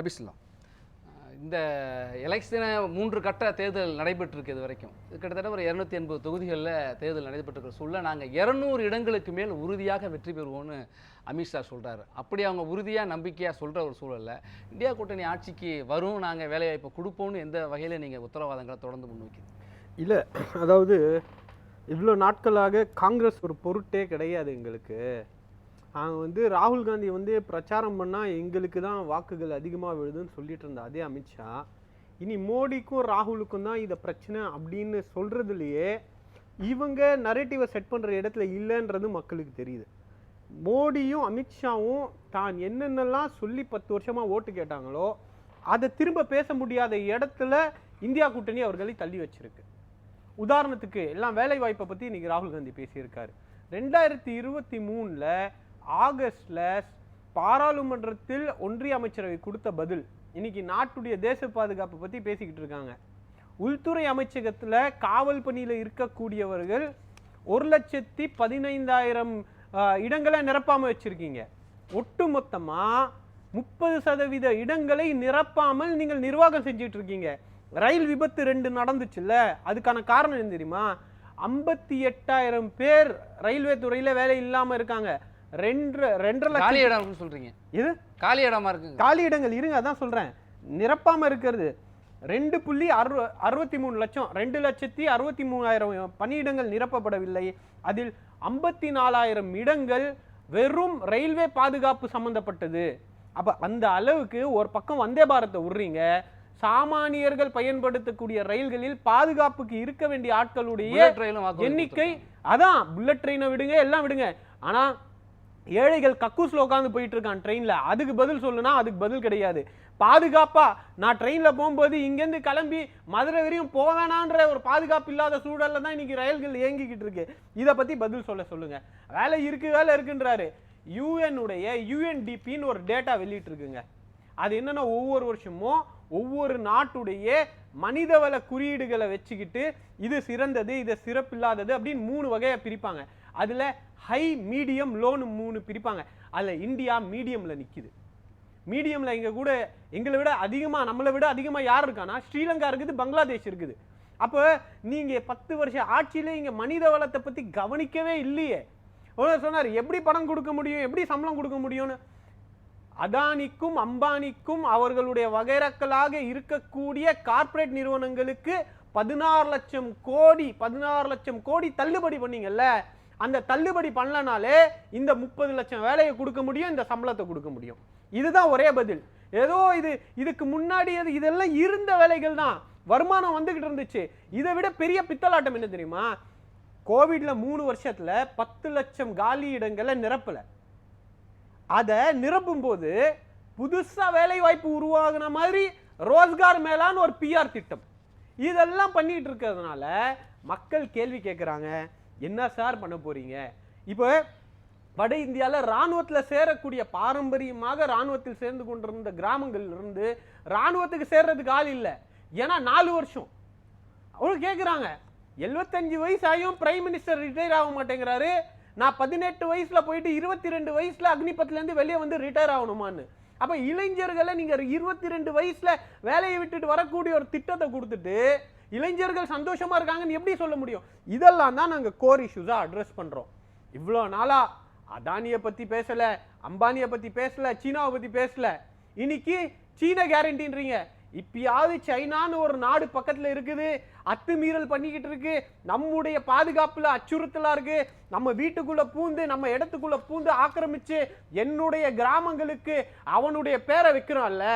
அபிஸ்லாம் இந்த எலெக்ஷனை மூன்று கட்ட தேர்தல் நடைபெற்றிருக்கு இது வரைக்கும். கிட்டத்தட்ட ஒரு இரநூத்தி எண்பது தொகுதிகளில் தேர்தல் நடைபெற்றிருக்கிற சூழல நாங்கள் இரநூறு இடங்களுக்கு மேல் உறுதியாக வெற்றி பெறுவோம்னு அமித்ஷா சொல்கிறாரு அப்படி அவங்க உறுதியாக நம்பிக்கையாக சொல்கிற ஒரு சூழல்ல இந்தியா கூட்டணி ஆட்சிக்கு வரும் நாங்கள் வேலைவாய்ப்பை கொடுப்போம்னு எந்த வகையில் நீங்கள் உத்தரவாதங்களை தொடர்ந்து முன்வைக்கிறீங்க? இல்லை அதாவது இவ்வளோ நாட்களாக காங்கிரஸ் ஒரு பொருட்டே கிடையாது எங்களுக்கு. அவங்க வந்து ராகுல் காந்தி வந்து பிரச்சாரம் பண்ணால் எங்களுக்கு தான் வாக்குகள் அதிகமாக விழுதுன்னு சொல்லிட்டு இருந்த. அதே அமித்ஷா. இனி மோடிக்கும் ராகுலுக்கும் தான் இதை பிரச்சனை அப்படின்னு சொல்கிறதுலையே இவங்க நரேட்டிவை செட் பண்ணுற இடத்துல இல்லைன்றது மக்களுக்கு தெரியுது. மோடியும் அமித்ஷாவும் தான் என்னென்னலாம் சொல்லி பத்து வருஷமாக ஓட்டு கேட்டாங்களோ அதை திரும்ப பேச முடியாத இடத்துல இந்தியா கூட்டணி அவர்களை தள்ளி வச்சிருக்கு. உதாரணத்துக்கு எல்லாம் வேலை வாய்ப்பை பற்றி இன்றைக்கி ராகுல் காந்தி பேசியிருக்காரு. ரெண்டாயிரத்தி இருபத்தி மூணில் ஆகஸ்டில் பாராளுமன்றத்தில் ஒன்றிய அமைச்சரவை கொடுத்த பதில். இன்னைக்கு நாட்டுடைய தேச பாதுகாப்பை பற்றி பேசிக்கிட்டு இருக்காங்க. உள்துறை அமைச்சகத்தில் காவல் பணியில் இருக்கக்கூடியவர்கள் ஒரு லட்சத்தி பதினைந்தாயிரம் இடங்களை இடங்களை வச்சுருக்கீங்க. ஒட்டு மொத்தமாக முப்பது சதவீத இடங்களை நிரப்பாமல் நீங்கள் நிர்வாகம் செஞ்சுட்டு இருக்கீங்க. ரயில் விபத்து ரெண்டு நடந்துச்சுல்ல? அதுக்கான காரணம் என்ன தெரியுமா? ஐம்பத்தி எட்டாயிரம் பேர் ரயில்வே துறையில் வேலை இல்லாமல் இருக்காங்க. ரெண்டு ரெண்டரை காலி லட்சம் இடம் இருக்குன்னு சொல்கிறீங்க இது? காலி இடமா இருக்குங்க. காலி இடங்கள் இருங்க அதான் சொல்றேன். நிரப்பாம இருக்கிறது. ரெண்டு புள்ளி அறு அறுபத்தி மூணு லட்சம். ரெண்டு லட்சத்தி அறுபத்தி மூணாயிரம் பணியிடங்கள் நிரப்பப்படவில்லை. அதில் ஐம்பத்தி நாலாயிரம் இடங்கள் வெறும் ரயில்வே பாதுகாப்பு சம்பந்தப்பட்டது. அப்ப அந்த அளவுக்கு ஒரு பக்கம் வந்தே பாரத்தை விடுறீங்க. சாமானியர்கள் பயன்படுத்தக்கூடிய ரயில்களில் பாதுகாப்புக்கு இருக்க வேண்டிய ஆட்களுடைய எண்ணிக்கை அதான் புல்லட் ட்ரெயினை விடுங்க எல்லாம் விடுங்க. ஆனா ஏழைகள் கக்கூஸில் உட்காந்து போயிட்டு இருக்கான் ட்ரெயினில் அதுக்கு பதில் சொல்லுனா அதுக்கு பதில் கிடையாது. பாதுகாப்பா நான் ட்ரெயினில் போகும்போது இங்கேருந்து கிளம்பி மதுரை வரையும் போவேணான்ற ஒரு பாதுகாப்பு இல்லாத சூழலில் தான் இன்னைக்கு ரயில்கள் இயங்கிக்கிட்டு இருக்கு. இதை பற்றி பதில் சொல்ல சொல்லுங்க. வேலை இருக்கு வேலை இருக்குன்றாரு. யூஎனுடைய யூஎன்டிபின்னு ஒரு டேட்டா வெளியிட்டிருக்குங்க. அது என்னன்னா ஒவ்வொரு வருஷமும் ஒவ்வொரு நாட்டுடைய மனிதவள குறியீடுகளை வச்சுக்கிட்டு இது சிறந்தது இது சிறப்பில்லாதது அப்படின்னு மூணு வகையாக பிரிப்பாங்க. அதில் ஹை மீடியம் லோனு மூணு பிரிப்பாங்க. அதில் இந்தியா மீடியமில் நிற்கிது மீடியமில் இங்கே கூட எங்களை விட அதிகமாக நம்மளை விட அதிகமாக யார் இருக்கானா ஸ்ரீலங்கா இருக்குது பங்களாதேஷ் இருக்குது. அப்போ நீங்கள் பத்து வருஷம் ஆட்சியிலே இங்கே மனித வளத்தை பற்றி கவனிக்கவே இல்லையே. ஒருவர் சொன்னார் எப்படி பணம் கொடுக்க முடியும்? எப்படி சம்பளம் கொடுக்க முடியும்னு? அதானிக்கும் அம்பானிக்கும் அவர்களுடைய வகைரக்களாக இருக்கக்கூடிய கார்ப்பரேட் நிறுவனங்களுக்கு பதினாறு லட்சம் கோடி பதினாறு லட்சம் கோடி தள்ளுபடி பண்ணீங்கல்ல? அந்த தள்ளுபடி பண்ணலனாலே இந்த முப்பது லட்சம் வேலையை கொடுக்க முடியும் இந்த சம்பளத்தை கொடுக்க முடியும். இதுதான் ஒரே பதில். ஏதோ இது இதுக்கு முன்னாடி அது இதெல்லாம் இருந்த வேலைகள் தான். வருமானம் வந்துக்கிட்டு இருந்துச்சு. இதை விட பெரிய பித்தலாட்டம் என்ன தெரியுமா? கோவிட்ல மூணு வருஷத்துல பத்து லட்சம் காலி இடங்களை நிரப்பல. அதை நிரப்பும் போது புதுசா வேலை வாய்ப்பு உருவாகின மாதிரி ரோஸ்கார் மேலான்னு ஒரு பிஆர் திட்டம். இதெல்லாம் பண்ணிட்டு இருக்கிறதுனால மக்கள் கேள்வி கேட்குறாங்க என்ன சார் பண்ண போறீங்க? இப்போ வட இந்தியாவில் இராணுவத்தில் சேரக்கூடிய பாரம்பரியமாக ராணுவத்தில் சேர்ந்து கொண்டிருந்த கிராமங்கள் இருந்து ராணுவத்துக்கு சேர்றதுக்கு ஆள் இல்லை. ஏன்னா நாலு வருஷம். அவங்க கேட்குறாங்க எழுபத்தஞ்சு வயசு ஆகியும் பிரைம் மினிஸ்டர் ரிட்டையர் ஆக மாட்டேங்கிறாரு. நான் பதினெட்டு வயசில் போயிட்டு இருபத்தி ரெண்டு வயசில் அக்னிபத்லருந்து வெளியே வந்து ரிட்டையர் ஆகணுமான்னு. அப்போ இளைஞர்களை நீங்கள் இருபத்தி ரெண்டு வயசில் வேலையை விட்டுட்டு வரக்கூடிய ஒரு திட்டத்தை கொடுத்துட்டு இளைஞர்கள் சந்தோஷமாக இருக்காங்கன்னு எப்படி சொல்ல முடியும்? இதெல்லாம் தான் நாங்கள் கோர் இஷ்யூஸாக அட்ரஸ் பண்ணுறோம் இவ்வளோ நாளாக அதானியை பற்றி பேசலை அம்பானியை பற்றி பேசலை சீனாவை பற்றி பேசலை. இன்னைக்கு சீன கேரண்டின்றீங்க இப்பயாவது சைனான்னு ஒரு நாடு பக்கத்தில் இருக்குது அத்துமீறல் பண்ணிக்கிட்டு இருக்கு நம்முடைய பாதுகாப்பில் அச்சுறுத்தலாக இருக்கு நம்ம வீட்டுக்குள்ளே பூந்து நம்ம இடத்துக்குள்ளே பூந்து ஆக்கிரமிச்சு என்னுடைய கிராமங்களுக்கு அவனுடைய பேரை வைக்கிறான்ல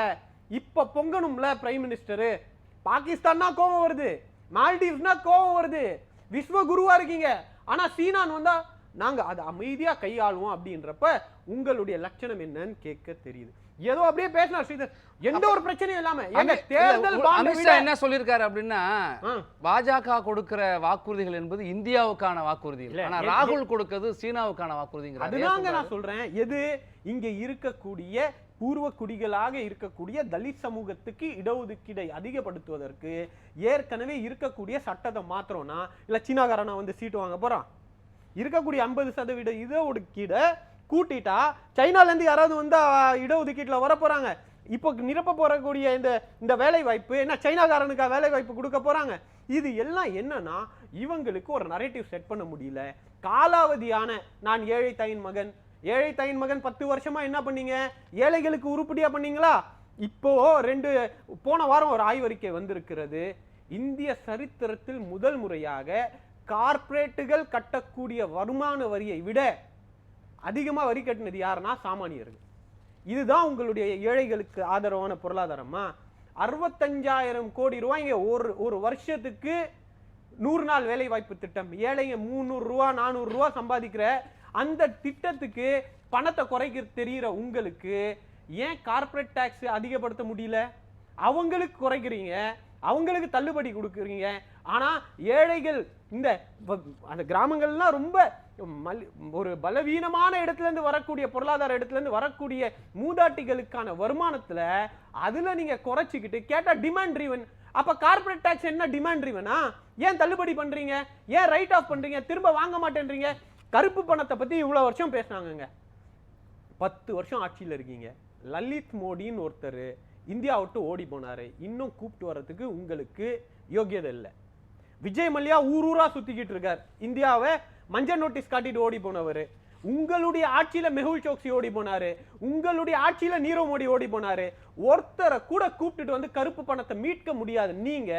இப்போ பொங்கணும்ல பிரைம் மினிஸ்டரு பாகிஸ்தான்னா கோபம் வருது. மால்டீவ்ஸ்னா கோபம் வருது. விஸ்வகுருவா இருக்கீங்க. ஆனால் சீனான் வந்தால் நாங்கள் அதை அமைதியாக கையாளுவோம் அப்படின்றப்ப உங்களுடைய லட்சணம் என்னன்னு கேட்க தெரியுது. ஏதோ அப்படியே பேசினார் ஸ்ரீதர். எந்த ஒரு பிரச்சனையும் இல்லாம. எங்க தேர்தல் அமித்ஷா என்ன சொல்லியிருக்காரு அப்படின்னா. பாஜக கொடுக்கிற வாக்குறுதிகள் என்பது இந்தியாவுக்கான வாக்குறுதிகள். இல்ல, ஆனா ராகுல் கொடுக்கிறது சீனாவுக்கான வாக்குறுதிங்கிறாரு. அதுதாங்க? நான் சொல்றேன். எது? இங்க இருக்கக்கூடிய பூர்வ குடிகளாக இருக்கக்கூடிய தலித் சமூகத்துக்கு இடஒதுக்கீடை அதிகப்படுத்துவதற்கு ஏற்கனவே இருக்கக்கூடிய சட்டத்தை மாத்திரம்னா இல்ல சீனாக்காரனா வந்து சீட்டு வாங்க போறான். இருக்கக்கூடிய ஐம்பது சதவீத இடஒதுக்கீடை கூட்டிட்டா சைனாலேருந்து யாராவது வந்து இடஒதுக்கீட்டில் வரப்போகிறாங்க இப்போ நிரப்ப போறக்கூடிய இந்த இந்த வேலை வாய்ப்பு என்ன சைனாக்காரனுக்கா வேலை வாய்ப்பு கொடுக்க போறாங்க? இது எல்லாம் என்னன்னா இவங்களுக்கு ஒரு நரேட்டிவ் செட் பண்ண முடியல. காலாவதியான நான் ஏழை தாயின் மகன். ஏழை தாயின் மகன் பத்து வருஷமா என்ன பண்ணீங்க? ஏழைகளுக்கு உருப்படியா பண்ணீங்களா? இப்போ ரெண்டு போன வாரம் ஒரு ஆய்வறிக்கை வந்திருக்கிறது. இந்திய சரித்திரத்தில் முதல் முறையாக கார்ப்பரேட்டுகள் கட்டக்கூடிய வருமான வரியை விட அதிகமாக வரி கட்டினது யாருன்னா சாமானியர்கள். இதுதான் உங்களுடைய ஏழைகளுக்கு ஆதரவான பொருளாதாரமா? அறுபத்தஞ்சாயிரம் கோடி ரூபாய்ங்க ஒரு ஒரு வருஷத்துக்கு நூறு நாள் வேலை வாய்ப்பு திட்டம். ஏழைங்க முந்நூறுரூவா நானூறுரூவா சம்பாதிக்கிற அந்த திட்டத்துக்கு பணத்தை குறைக்க தெரிகிற உங்களுக்கு ஏன் கார்ப்பரேட் டேக்ஸ் அதிகப்படுத்த முடியல? அவங்களுக்கு குறைக்கிறீங்க அவங்களுக்கு தள்ளுபடி கொடுக்குறீங்க. ஆனால் ஏழைகள் இந்த அந்த கிராமங்கள்லாம் ரொம்ப ஒரு பலவீனமான இடத்துல இருந்து வரக்கூடிய பொருளாதார இடத்துல இருந்து வரக்கூடிய மூதாட்டிகளுக்கான வருமானத்துல அதுல நீங்க குறைச்சிக்கிட்டு கேட்டால் டிமாண்ட் ட்ரிவன் அப்போ கார்ப்பரேட் டேக்ஸ் என்ன டிமாண்ட் ட்ரிவனா ஏன் தள்ளுபடி பண்றீங்க? ஏன் ரைட் ஆஃப் பண்ணுறீங்க திரும்ப வாங்க மாட்டேன்றீங்க? கருப்பு பணத்தை பற்றி இவ்வளோ வருஷம் பேசுனாங்கங்க. பத்து வருஷம் ஆட்சியில் இருக்கீங்க. லலித் மோடின்னு ஒருத்தர் இந்தியா விட்டு ஓடி போனாரு. இன்னும் கூப்பிட்டு வர்றதுக்கு உங்களுக்கு யோகியதை இல்லை. விஜய் மல்லியா ஊர் ஊராக சுற்றிக்கிட்டு இருக்கார். இந்தியாவை மஞ்சள் நோட்டீஸ் காட்டிட்டு ஓடி போனவர். உங்களுடைய ஆட்சியில மெகுல் சோக்சி ஓடி போனாரு. உங்களுடைய ஆட்சியில நீரவ் மோடி ஓடி போனாரு. ஒருத்தரை கூட கூப்பிட்டுட்டு வந்து கருப்பு பணத்தை மீட்க முடியாது. நீங்க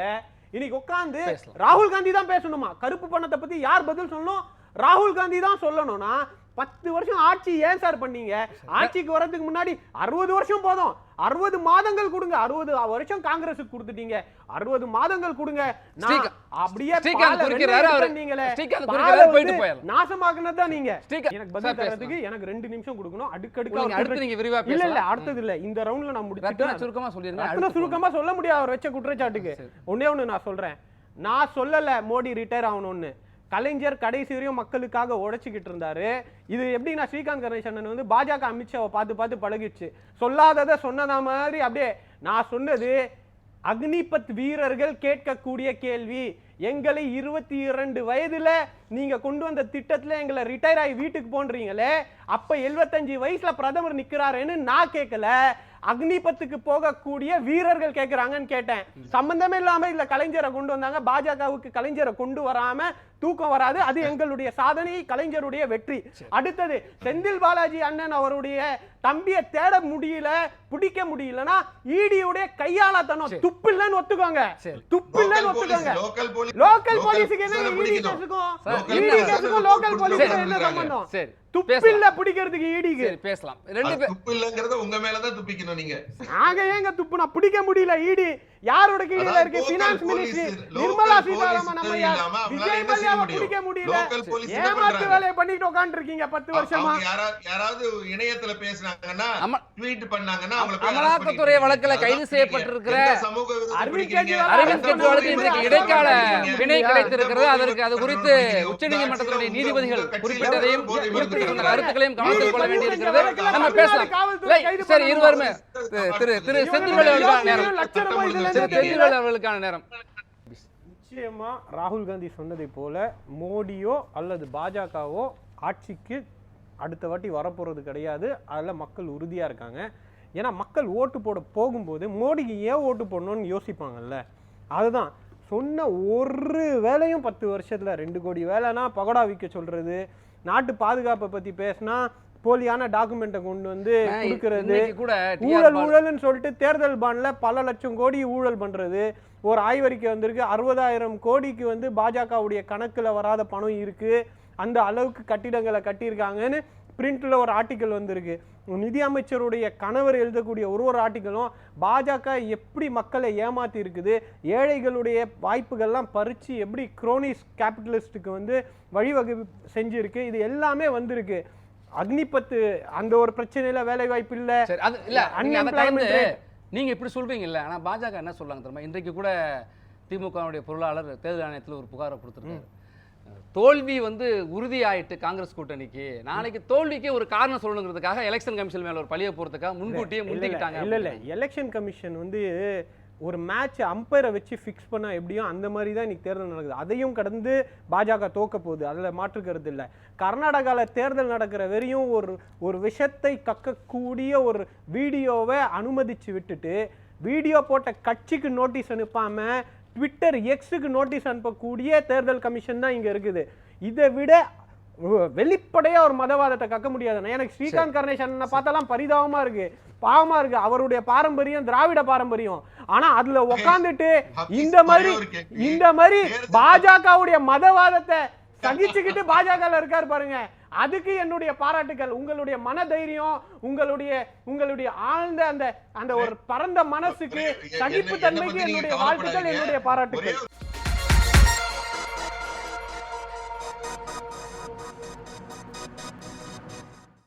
இன்னைக்கு உட்காந்து. ராகுல் காந்தி தான் பேசணுமா? கருப்பு பணத்தை பத்தி யார் பதில் சொல்லணும்? ராகுல் காந்தி தான் சொல்லணும்னா பத்து வருஷம் ஆட்சி ஏன் சார் பண்ணீங்க? ஆட்சிக்கு வர்றதுக்கு முன்னாடி அறுபது வருஷம் போதும். அறுபது மாதங்கள் கொடுங்க. அறுபது வருஷம் காங்கிரஸுக்கு கொடுத்துட்டீங்க. அறுபது மாதங்கள் கொடுங்க. அப்படியே. நாசமாக்குனது தான் நீங்க. எனக்கு பதில். தரதுக்கு எனக்கு ரெண்டு நிமிஷம் கொடுக்கணும். அடுக்கடுக்கா அடுத்து நீங்க விரிவா இல்ல இல்ல அடுத்தது இல்ல. இந்த ரவுண்ட்ல நான் ரத்னா முடிச்சிட்டேன் சுருக்கமா சொல்லிருங்க சுருக்கமா சொல்ல முடியாது. அவர் வச்ச குற்றச்சாட்டுக்கு. ஒண்ணே ஒண்ணு நான் சொல்றேன். நான் சொல்லல மோடி ரிட்டையர் ஆகணும்னு. கலைஞர் கடைசி வரையும் மக்களுக்காக உழைச்சிக்கிட்டு இருந்தாரு. இது எப்படின்னா ஸ்ரீகாந்த் கணேசன் வந்து பாஜக அமித்ஷாவை பார்த்து பார்த்து பழகிடுச்சு. சொல்லாததை சொன்னதா மாதிரி அப்படியே நான் சொன்னது அக்னிபத் வீரர்கள் கேட்கக்கூடிய கேள்வி. எங்களை இருபத்தி இரண்டு வயதுல நீங்க கொண்டு வந்த திட்டத்துல எங்களை ரிட்டையர் ஆகி வீட்டுக்கு போன்றீங்களே அப்ப 75 வயசுல பிரதமர் நிக்கிறாருன்னு நான் கேட்கல. அக்னிபத்துக்கு போகக்கூடிய வீரர்கள் கேட்கிறாங்கன்னு கேட்டேன். சம்பந்தமே இல்லாம இதுல கலைஞரை கொண்டு வந்தாங்க. பாஜகவுக்கு கலைஞரை கொண்டு வராம தூக்கம் வராது. அது எங்களுடைய சாதனை கலைஞருடைய வெற்றி. அடுத்தது செந்தில் பாலாஜி அண்ணன் அவருடைய தம்பியை தேட முடியல பிடிக்க முடியலன்னா ஈடியுடைய கையாளத்தனம். சரி. துப்பில்லன்னு ஒத்துக்கோங்க. துப்பில்லன்னு ஒத்துக்கோங்க. லோக்கல் போலீஸ் லோக்கல் போலீஸுக்கு என்ன பிடிக்கணும். கேஸுக்கும்? லோக்கல் போலீஸுக்கும். என்ன சம்பந்தம்? சரி. துப்பில்ல பிடிக்கிறதுக்கு ஈடிக்கு. சரி பேசலாம். ரெண்டு பேர் துப்பு இல்லங்கறத உங்க மேலதான் துப்பிக்கணும் நீங்க. நாங்க ஏங்க துப்புனா? பிடிக்க முடியல ஈடி. யாரோட கீழ இருக்கு? பினான்ஸ் மினிஸ்ட்ரி நிர்மலா சீதாராமன் நம்ம யார்? இல்லாம அவங்களால விஜய் என்ன செய்ய மல்லையாவை முடியும்? பிடிக்க முடியல ஏமாத்து பண்றாங்க? வேலையை பண்ணிட்டு உட்கார்ந்து இருக்கீங்க பத்து வருஷமா. யாராவது இணையத்துல பேசுனாங்கன்னா ட்வீட் பண்ணாங்கன்னா அமலாக்கத்துறை வழக்குல. கைது செய்யப்பட்டிருக்கிற அரவிந்த் கெஜ்ரிவாலுக்கு இன்றைக்கு இடைக்கால பிணை கிடைத்திருக்கிறது அதற்கு அது குறித்து ஆட்சியில நீதிபதிகள் குறிப்பிட்டதையும் கட்சியில போதை மருந்து குறிப்பிட்ட விற்கிறாங்க. கருத்துக்களையும் கவனத்தில் கொள்ள வேண்டியிருக்கிறது நம்ம பேசலாம். சரி. இருவருமே திரு திரு அவர்களுக்கான நேரம். அவர்களுக்கான நேரம். நிச்சயமா ராகுல் காந்தி சொன்னதை போல மோடியோ அல்லது பாஜகவோ ஆட்சிக்கு அடுத்த வாட்டி வரப்போறது கிடையாது. அதில் மக்கள் உறுதியா இருக்காங்க. ஏன்னா மக்கள் ஓட்டு போட போகும்போது மோடிக்கு ஏன் ஓட்டு போடணும்னு யோசிப்பாங்கல்ல? அதுதான். சொன்ன ஒரு வேலையும் பத்து வருஷத்துல ரெண்டு கோடி வேலைனா பகோடா விற்க சொல்றது. நாட்டு பாதுகாப்பை பத்தி பேசினா போலியான டாக்குமெண்ட்டை கொண்டு வந்து கொடுக்கறது. ஊழல் ஊழல்னு சொல்லிட்டு தேர்தல் பாண்ட்ல பல லட்சம் கோடி ஊழல் பண்றது. ஒரு ஆய்வறிக்கை வந்திருக்கு. அறுபதாயிரம் கோடிக்கு வந்து பாஜகவுடைய கணக்குல வராத பணம் இருக்கு. அந்த அளவுக்கு கட்டிடங்களை கட்டியிருக்காங்கன்னு பிரிண்ட்ல ஒரு ஆர்டிக்கல் வந்திருக்கு. நிதி அமைச்சருடைய கணவர் எழுதக்கூடிய ஒரு ஒரு ஆர்டிக்கலும் பாஜக எப்படி மக்களை ஏமாத்தி இருக்குது ஏழைகளுடைய வாய்ப்புகள்லாம் பறிச்சு எப்படி குரோனிஸ் கேபிட்டலிஸ்ட்டுக்கு வந்து வழிவகை செஞ்சிருக்கு இது எல்லாமே வந்திருக்கு. அக்னிபத்து அந்த ஒரு பிரச்சனையில வேலை வாய்ப்பு இல்ல அது இல்ல rate. நீங்க இப்படி சொல்றீங்கல்ல ஆனா பாஜக என்ன சொல்றாங்க தெரியுமா? இன்றைக்கு கூட திமுகவுடைய பொருளாளர் தேர்தல் ஆணையத்தில் ஒரு புகாரை கொடுத்திருக்காரு. தோல்வி வந்து உறுதியாயிட்டு காங்கிரஸ் கூட்டணிக்கு நாளைக்கு தோல்விக்கு ஒரு காரணம் சொல்லணுங்கிறதுக்காக எலெக்ஷன் கமிஷன் மேல ஒரு பழிய போறதுக்காக முன்கூட்டியே முந்திக்கிட்டாங்க இல்ல இல்ல. எலெக்ஷன் கமிஷன் வந்து ஒரு மேட்ச் அம்பையரை வச்சு ஃபிக்ஸ் பண்ணால் எப்படியும் அந்த மாதிரி தான் இன்றைக்கி தேர்தல் நடக்குது. அதையும் கடந்து பாஜக தோக்க போகுது. அதில் மாற்றுக்கிறது இல்லை. கர்நாடகாவில் தேர்தல் நடக்கிற வரையும் ஒரு ஒரு விஷத்தை கக்கக்கூடிய ஒரு வீடியோவை அனுமதித்து விட்டுட்டு வீடியோ போட்ட கட்சிக்கு நோட்டீஸ் அனுப்பாமல் ட்விட்டர் எக்ஸுக்கு நோட்டீஸ் அனுப்பக்கூடிய தேர்தல் கமிஷன் தான் இங்கே இருக்குது. இதை விட ஒ- வெளிப்படையா ஒரு மதவாதத்தை கக்க முடியாது. எனக்கு ஸ்ரீகாந்த் கருணேசன் பார்த்தாலாம் பரிதாபமா இருக்கு. பாவமா இருக்கு. அவருடைய பாரம்பரியம் திராவிட பாரம்பரியம். ஆனா அதுல உக்காந்துட்டு இந்த மாதிரி. இந்த மாதிரி பாஜகவுடைய மதவாதத்தை சகிச்சுக்கிட்டு பாஜக இருக்காரு பாருங்க. அதுக்கு என்னுடைய பாராட்டுக்கள். உங்களுடைய மன தைரியம் உங்களுடைய உங்களுடைய ஆழ்ந்த அந்த அந்த ஒரு பரந்த மனசுக்கு பத்தி நீங்க என்னுடைய வாழ்த்துக்கள். என்னுடைய ஒரு